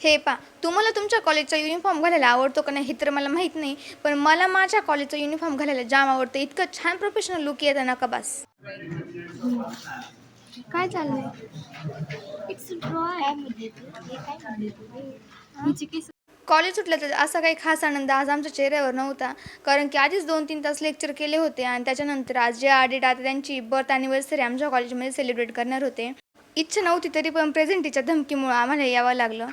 हे पा तुम्हाला तुमच्या कॉलेजचा युनिफॉर्म घालायला आवडतो का नाही हे तर मला माहीत नाही पण मला माझ्या कॉलेजचा युनिफॉर्म घालायला जाम आवडतं. इतकं छान प्रोफेशनल लुक येतं नका बस? काय चाललंय? इट्स कॉलेज सुटलं तर असा काही खास आनंद आज आमच्या चेहऱ्यावर नव्हता. कारण की आधीच दोन तीन तास लेक्चर केले होते आणि त्याच्यानंतर आज जे आडेट आता त्यांची बर्थ ॲनिव्हर्सरी आमच्या कॉलेजमध्ये सेलिब्रेट करणार होते. इच्छा नव्हती तरी पण प्रेझेंटीच्या धमकीमुळं आम्हाला यावं लागलं.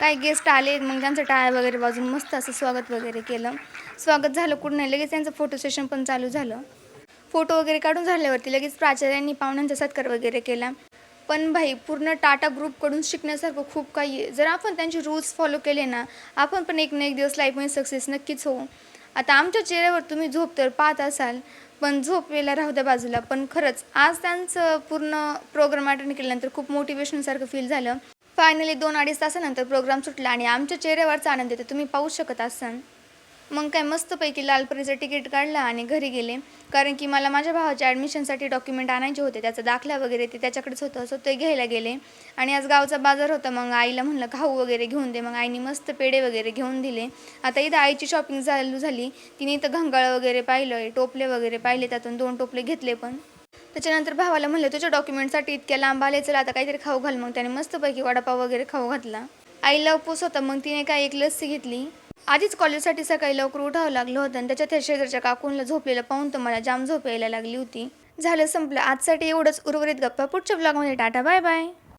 काही गेस्ट आले मग त्यांचं टाळ्या वगैरे वाजून मस्त असं स्वागत वगैरे केलं. स्वागत झालं कुठं नाही लगेच त्यांचं फोटो सेशन पण चालू झालं. फोटो वगैरे काढून झाल्यावरती लगेच प्राचार्यांनी पाहुण्यांचा सत्कार वगैरे केला. पण भाई पूर्ण टाटा ग्रुपकडून शिकण्यासारखं खूप काही आहे. जर आपण त्यांचे रूल्स फॉलो केले ना आपण पण एक ना एक दिवस लाईफमध्ये सक्सेस नक्कीच होऊ. आता आमच्या चेहऱ्यावर तुम्ही झोप तर पाहत असाल पण झोप वेळेला राहू द्या बाजूला. पण खरंच आज त्यांचं पूर्ण प्रोग्राम अटेंड केल्यानंतर खूप मोटिवेशनसारखं फील झालं. फायनली दोन अडीच तासानंतर प्रोग्राम सुटला आणि आमच्या चेहऱ्यावरचा आनंद येतो. तुम्ही पाहू शकत असाल. मग काय मस्तपैकी लालपरीचं तिकीट काढलं आणि घरी गेले. कारण की मला माझ्या भावाच्या ॲडमिशनसाठी डॉक्युमेंट आणायचे होते. त्याचा दाखला वगैरे ते त्याच्याकडेच होतं. सो ते घ्यायला गेले. आणि आज गावचा बाजार होता. मग आईला म्हणलं खाऊ वगैरे घेऊन दे. मग आईने मस्त पेढे वगैरे घेऊन दिले. आता इथं आईची शॉपिंग चालू झाली. तिने इथं घंगाळ वगैरे पाहिलं टोपले वगैरे पाहिले. त्यातून दोन टोपले घेतले पण. त्याच्यानंतर भावाला म्हणलं तुझ्या डॉक्युमेंटसाठी इतक्या लांब आले चला आता काहीतरी खाऊ घाल. मग त्याने मस्तपैकी वडापाव वगैरे खाऊ घातला. आईला उपवास होता मग तिने काय एक लस्सी घेतली. आधीच कॉलेजसाठी सकाळी लवकर उठावं लागलं होतं आणि त्याच्या त्या शेजारच्या काकूनला झोपलेलं पाहून तर मला जाम झोप यायला लागली होती. झालं संपलं. आजसाठी एवढंच. उर्वरित गप्पा. पुढच्या ब्लॉगमध्ये टाटा बाय बाय